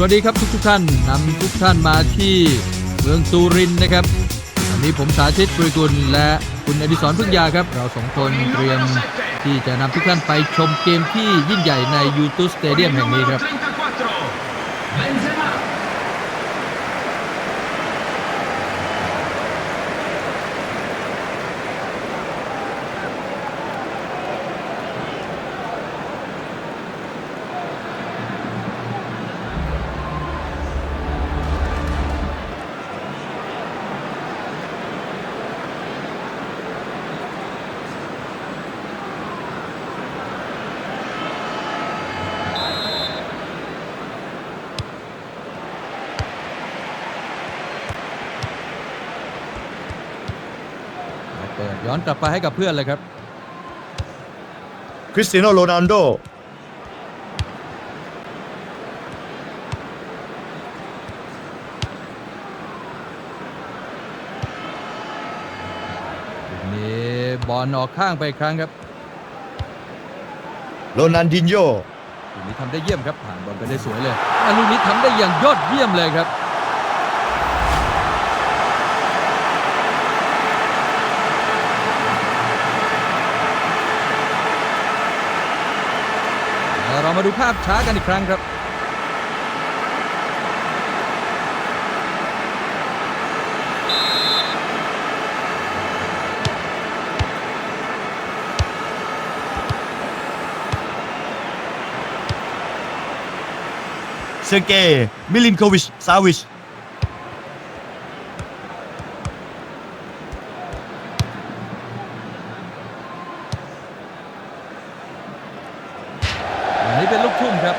สวัสดีครับทุกทุกท่านนำทุกท่านมาที่เมืองตูรินนะครับวันนี้ผมสาธิตปริกุลและคุณอดิศรพึ่งยาครับ เราสองคนเตรียมที่จะนำทุกท่านไปชมเกมที่ยิ่งใหญ่ในยูทูสเตเดียมแห่งนี้ครับ ย้อนกลับไปให้กับเพื่อนเลยครับคริสเตียโนโรนัลโดนี่บอลออกข้างไปอีกครั้งครับโรนัลดินโยลูกนี้ทำได้เยี่ยมครับผ่านบอลไปได้สวยเลยอะลูกนี้ทำได้อย่างยอดเยี่ยมเลยครับ เรามาดูภาพช้ากันอีกครั้งครับเซอร์เกย์มิลินโควิช ซาวิช นนี้เป็นลูกทุ่มครับ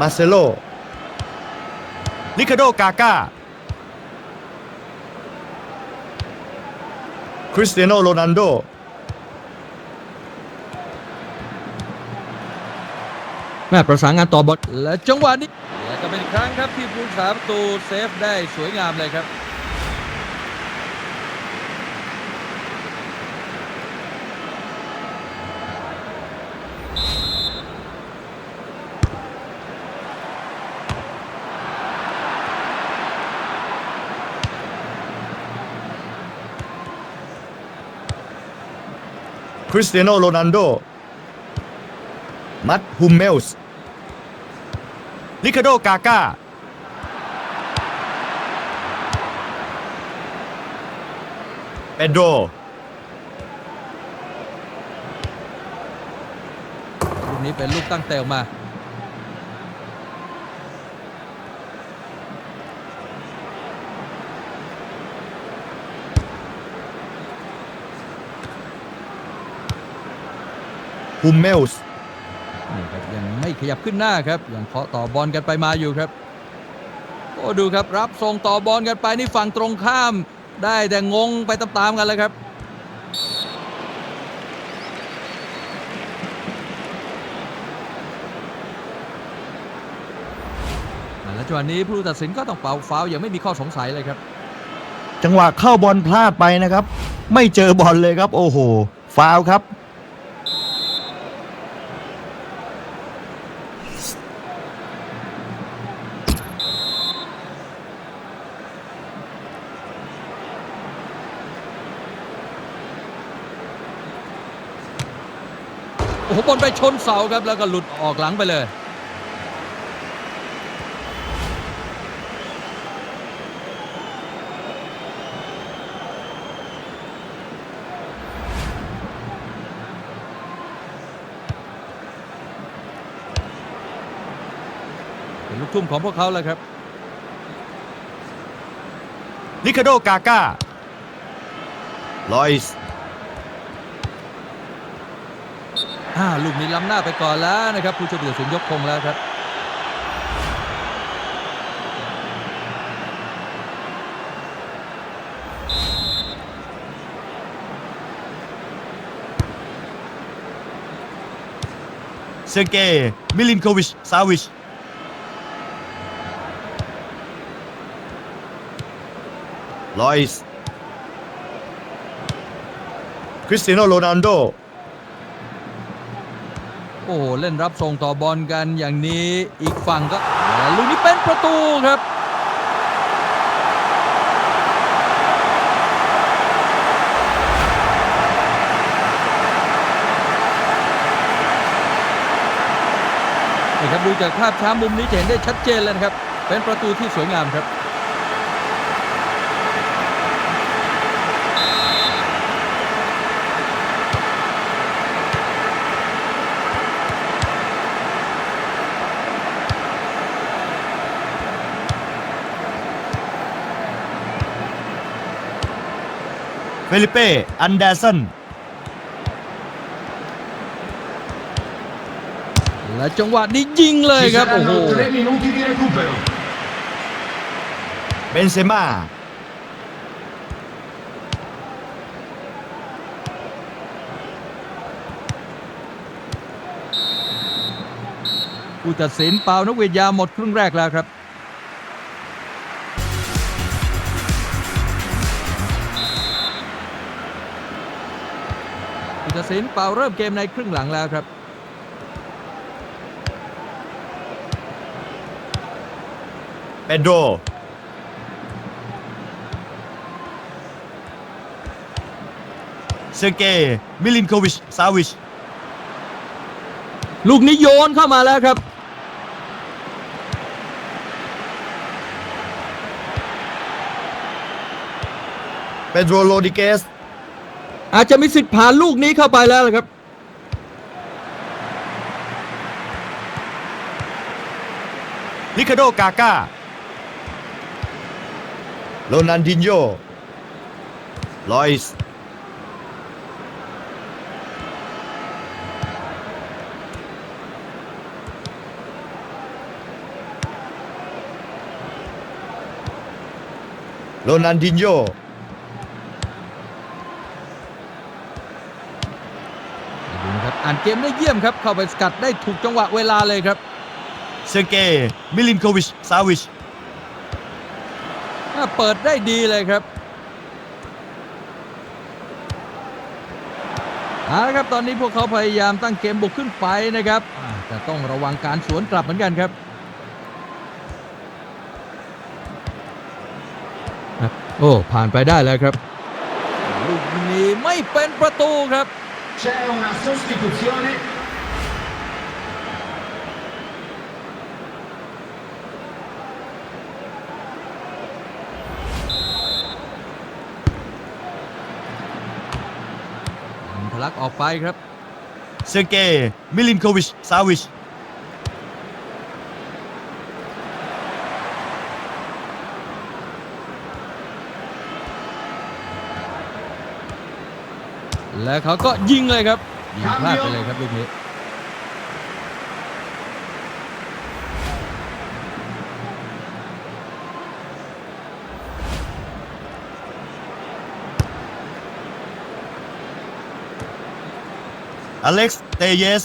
มาเซโลลิคาโดกาก้าคริสเตียโนโรนัลโด แม่ประสานงานต่อบอลและจังหวะนี้และก็เป็นอีกครั้งครับที่ผู้สาประตูเซฟได้สวยงามเลยครับ คริสเตียโนโรนัลโด มัดฮุมเมลส์ลิคาโดกาก้าเปโดรลูกนี้เป็นลูกตั้งเตลมา ฮุมเมลส์นี่ครับยังไม่ขยับขึ้นหน้าครับยังเคาะต่อบอลกันไปมาอยู่ครับโอ้ดูครับรับส่งต่อบอลกันไปนี่ฝั่งตรงข้าม ได้แต่งงไปตามๆกันเลยครับและจังหวะนี้ผู้ตัดสินก็ต้องเป่าฟาวล์อย่างไม่มีข้อสงสัยเลยครับ จังหวะเข้าบอลพลาดไปนะครับ ไม่เจอบอลเลยครับ โอ้โหฟาวล์ครับ อ้โหบอลไปชนเสาครับแล้วก็หลุดออกหลังไปเลย เป็นลูกทุ่มของพวกเขาแล้วครับลิคาโดกาก้าลอยส์ อ่าลูกนี้ล้ำหน้าไปก่อนแล้วนะครับผู้ช่วยผู้ตัดสินยกธงแล้วครับเซเกมิลินโควิช ซาวิช ลอยส์ คริสเตียโนโรนัลโด โอ้โหเล่นรับส่งต่อบอลกันอย่างนี้อีกฝั่งก็และลูกนี้เป็นประตูครับนี่ครับดูจากภาพช้ามุมนี้จะเห็นได้ชัดเจนเลยนะครับ เป็นประตูที่สวยงามครับ เฟลิเป้ อันเดอร์สันและจังหวะนี้ยิงเลย Ci ครับ โอ้โห saranno tre minuti di recupero. เบนเซม่าผู้ตัดสินเปล่านักเวทยาหมดครึ่งแรกแล้วครับ ผู้ตัดสินเปล่าเริ่มเกมในครึ่งหลังแล้วครับ เปโดรเซอร์เกย์มิลินโควิช ซาวิช ลูกนี้โยนเข้ามาแล้วครับ เปโดรโรดิเกส อาจจะมีสิทธิ์ผ่านลูกนี้เข้าไปแล้วนะครับลิคาโดกาก้าโรนันดินโยลอยส์โรนันดินโย ดูนะครับอ่านเกมได้เยี่ยมครับ เข้าไปสกัดได้ถูกจังหวะเวลาเลยครับ เซอร์เกย์มิลินโควิช ซาวิชอ่าเปิดได้ดีเลยครับเอาละครับตอนนี้พวกเขาพยายามตั้งเกมบุกขึ้นไปนะครับอ่าแต่ต้องระวังการสวนกลับเหมือนกันครับครับโอ้ผ่านไปได้แล้วครับ ลูกนี้ไม่เป็นประตูครับ C'è una sostituzione. ทะลักออกไปครับเซอร์เกย์มิลินโควิช ซาวิช และเขาก็ยิงเลยครับยิงพลาดไปเลยครับลูกนี้อเล็กซ์เตเยส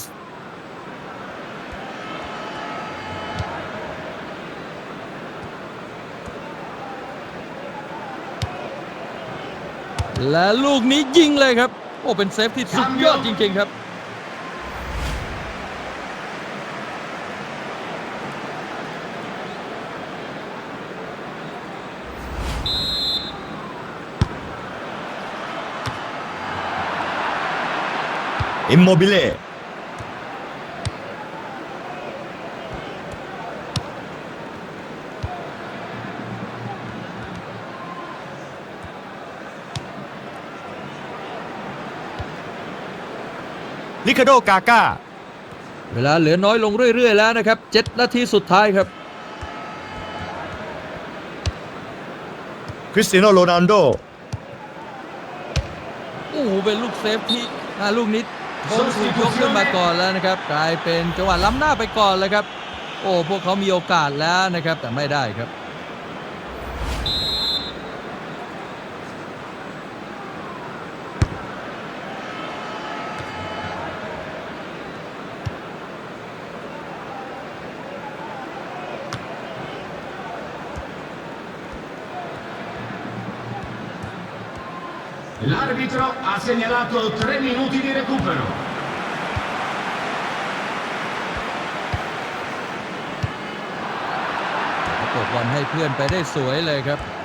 และลูกนี้ยิงเลยครับ โอ้เป็นเซฟที่สุดยอดจริง ๆ ครับอิมโมบิเล่ ลิคาโดกาก้าเวลาเหลือน้อยลงเรื่อย ๆ แล้วนะครับ7นาทีสุดท้ายครับ คริสเตียโนโรนัลโดโอ้โหเป็นลูกเซฟที่อ่าลูกนี้โค้งถูกยกขึ้นมาก่อนแล้วนะครับ กลายเป็นจังหวะล้ำหน้าไปก่อนเลยครับ โอ้พวกเขามีโอกาสแล้วนะครับ แต่ไม่ได้ครับ L'arbitro ha segnalato tre minuti di recupero. Quando hai เพื่อนไปได้สวยเลยครับ